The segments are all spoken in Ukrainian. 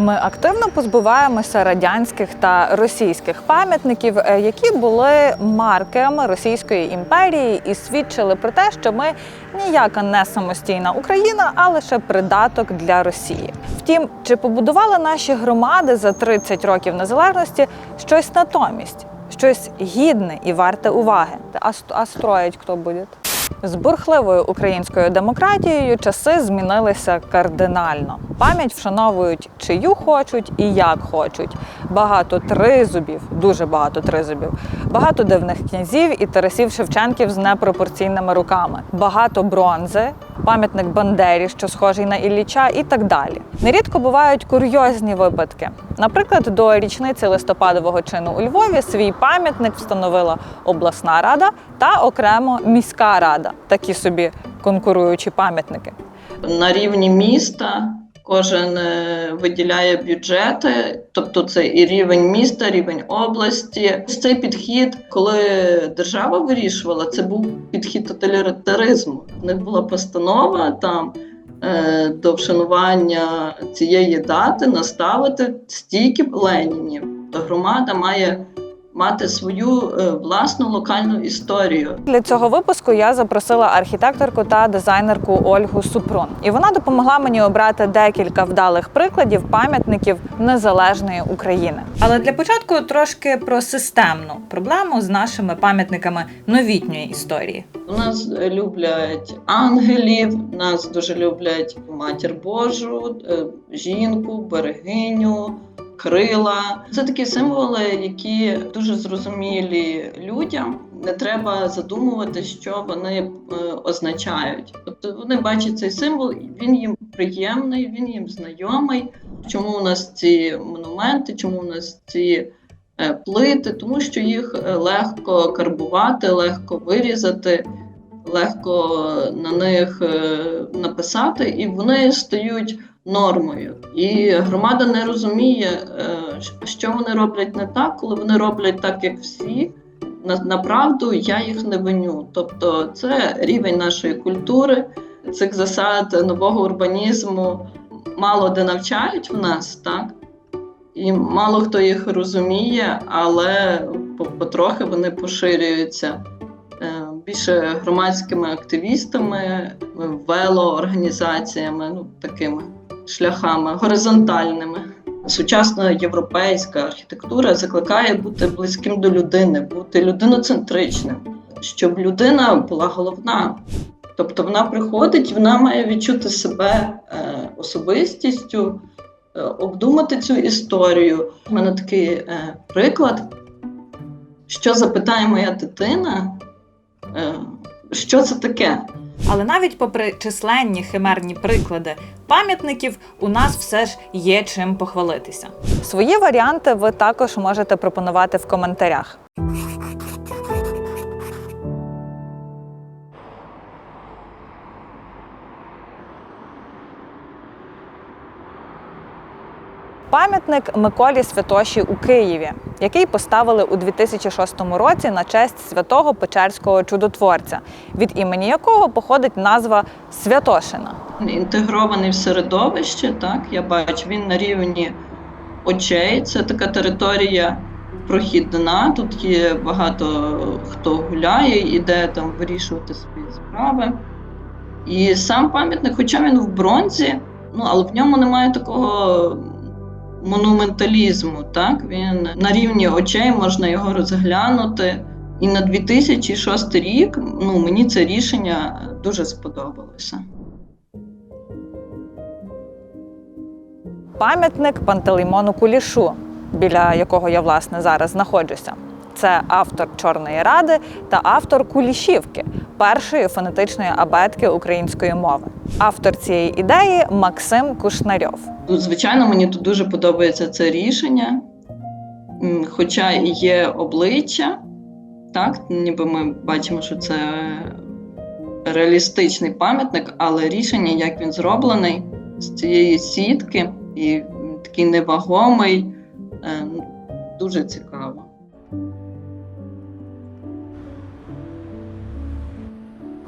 Ми активно позбуваємося радянських та російських пам'ятників, е, які були марками Російської імперії і свідчили про те, що ми ніяка не самостійна Україна, а лише придаток для Росії. Втім, чи побудували наші громади за 30 років незалежності щось натомість, щось гідне і варте уваги? А, строїть хто буде? З бурхливою українською демократією часи змінилися кардинально. Пам'ять вшановують чию хочуть і як хочуть. Багато тризубів, дуже багато тризубів, багато дивних князів і Тарасів Шевченків з непропорційними руками, багато бронзи, пам'ятник Бандері, що схожий на Ілліча, і так далі. Нерідко бувають курйозні випадки. Наприклад, до річниці листопадового чину у Львові свій пам'ятник встановила обласна рада та окремо міська рада, такі собі конкуруючі пам'ятники. на рівні міста. Кожен е, виділяє бюджети, тобто це і рівень міста, рівень області. Цей підхід, коли держава вирішувала, це був підхід тоталітаризму. У них була постанова там е, до вшанування цієї дати наставити стільки Ленінів. То громада має мати свою е, власну локальну історію. Для цього випуску я запросила архітекторку та дизайнерку Ольгу Супрун, і вона допомогла мені обрати декілька вдалих прикладів пам'ятників незалежної України. Але для початку трошки про системну проблему з нашими пам'ятниками новітньої історії. У нас люблять ангелів, нас дуже люблять матір Божу, е, жінку, берегиню, крила. Це такі символи, які дуже зрозумілі людям. Не треба задумувати, що вони е, означають. Тобто вони бачать цей символ, він їм приємний, він їм знайомий. Чому у нас ці монументи, чому у нас ці е, плити? Тому що їх е, легко карбувати, легко вирізати легко на них написати, і вони стають нормою. І громада не розуміє, е, що вони роблять не так, коли вони роблять так, як всі. На, направду я їх не виню. Тобто, це рівень нашої культури, цих засад нового урбанізму мало де навчають в нас, так? І мало хто їх розуміє, але потрохи вони поширюються е, більше громадськими активістами, велоорганізаціями, ну такими шляхами горизонтальними. Сучасна європейська архітектура закликає бути близьким до людини, бути людиноцентричним, щоб людина була головна. Тобто вона приходить, вона має відчути себе е, особистістю, е, обдумати цю історію. У мене такий е, приклад, що запитає моя дитина, що це таке? Але навіть попри численні химерні приклади пам'ятників, у нас все ж є чим похвалитися. Свої варіанти ви також можете пропонувати в коментарях. Пам'ятник Миколі Святоші у Києві, який поставили у 2006 році на честь святого Печерського чудотворця, від імені якого походить назва Святошина. інтегрований в середовище, так я бачу, він на рівні очей. Це така територія прохідна. Тут є багато хто гуляє, іде там вирішувати свої справи. І сам пам'ятник, хоча він в бронзі, ну але в ньому немає такого монументалізму. Так? Він на рівні очей можна його розглянути. І на 2006 рік ну, мені це рішення дуже сподобалося. Пам'ятник Пантелеймону Кулішу, біля якого я власне зараз знаходжуся. Це автор Чорної Ради та автор Кулішівки, першої фонетичної абетки української мови. Автор цієї ідеї Максим Кушнарьов. Ну, Звичайно, мені тут дуже подобається це рішення, хоча є обличчя, так, ніби ми бачимо, що це реалістичний пам'ятник, але рішення, як він зроблений з цієї сітки, і такий невагомий, е, дуже цікаво.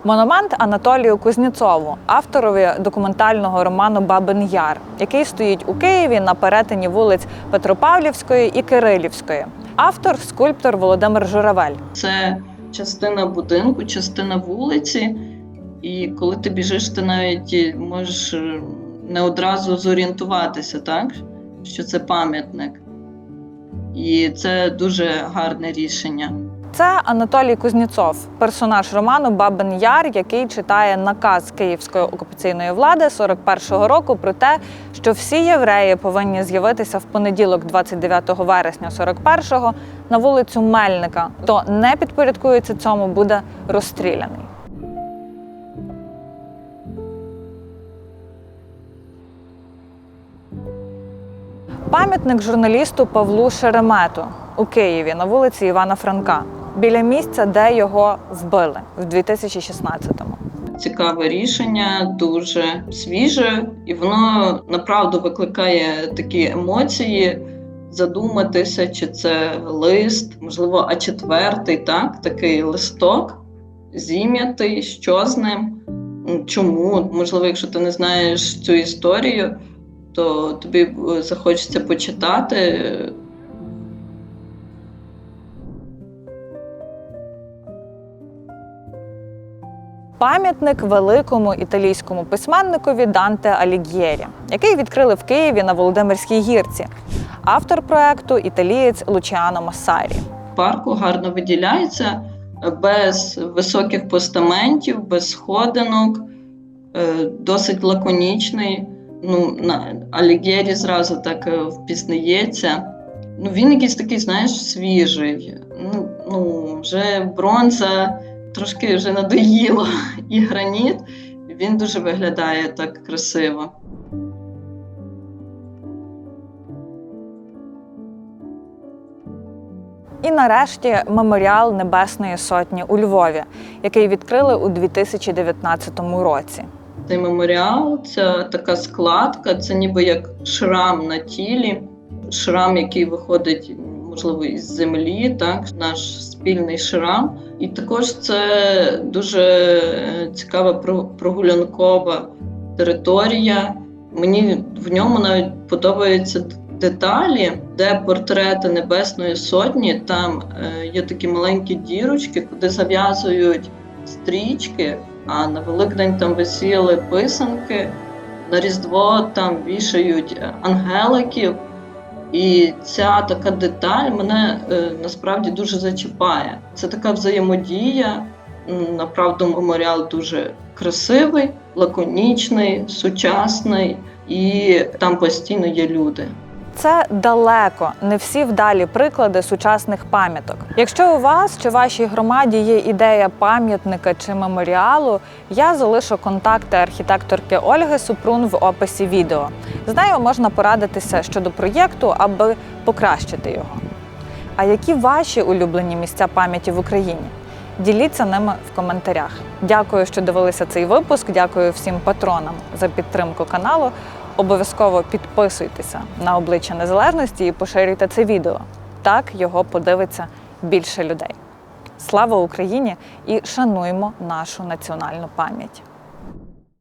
Монумент Анатолію Кузнєцову, авторові документального роману Бабин Яр, який стоїть у Києві на перетині вулиць Петропавлівської і Кирилівської. Автор скульптор Володимир Журавель. Це частина будинку, частина вулиці. І коли ти біжиш, ти навіть можеш е, не одразу зорієнтуватися, так? що це пам'ятник. І це дуже гарне рішення. Це Анатолій Кузнєцов, персонаж роману Бабин Яр, який читає наказ київської окупаційної влади 41-го року про те, що всі євреї повинні з'явитися в понеділок, 29 вересня 41-го, на вулицю Мельника. Хто не підпорядкується цьому, буде розстріляний. Пам'ятник журналісту Павлу Шеремету у Києві на вулиці Івана Франка, біля місця, де його вбили в 2016-му. Цікаве рішення, дуже свіже, і воно направду викликає такі емоції. Задуматися, чи це лист, можливо, а четвертий, так, такий листок зім'ятий, що з ним, чому? Можливо, якщо ти не знаєш цю історію, то тобі е, захочеться почитати. Пам'ятник великому італійському письменникові Данте Аліг'єрі, який відкрили в Києві на Володимирській гірці. Автор проекту італієць Лучіано Массарі. парку гарно виділяється без високих постаментів, без сходинок, е, досить лаконічний. Ну, Алігєрі зразу так е, впізнається. Ну, він якийсь такий, знаєш, свіжий. Ну, ну, вже бронза трошки вже надоїло. І граніт він дуже виглядає так красиво. І нарешті меморіал Небесної Сотні у Львові, який відкрили у 2019 році. Цей меморіал це така складка, це ніби як шрам на тілі, шрам, який виходить, можливо, із землі, так, наш спільний шрам. І також це дуже е, цікава про- прогулянкова територія. Мені в ньому навіть подобаються деталі, де портрети Небесної Сотні, там е, є такі маленькі дірочки, куди зав'язують стрічки, а на Великдень там висіли писанки, на Різдво там вішають е, ангеликів. І ця така деталь мене е, насправді дуже зачіпає. Це така взаємодія. Направду, меморіал дуже красивий, лаконічний, сучасний, і там постійно є люди. Це далеко не всі вдалі приклади сучасних пам'яток. Якщо у вас чи вашій громаді є ідея пам'ятника чи меморіалу, я залишу контакти архітекторки Ольги Супрун в описі відео. З нею можна порадитися щодо проєкту, аби покращити його. А які ваші улюблені місця пам'яті в Україні? Діліться ними в коментарях. Дякую, що дивилися цей випуск. Дякую всім патронам за підтримку каналу. Обов'язково підписуйтеся на обличчя незалежності і поширюйте це відео. Так його подивиться більше людей. Слава Україні і шануймо нашу національну пам'ять.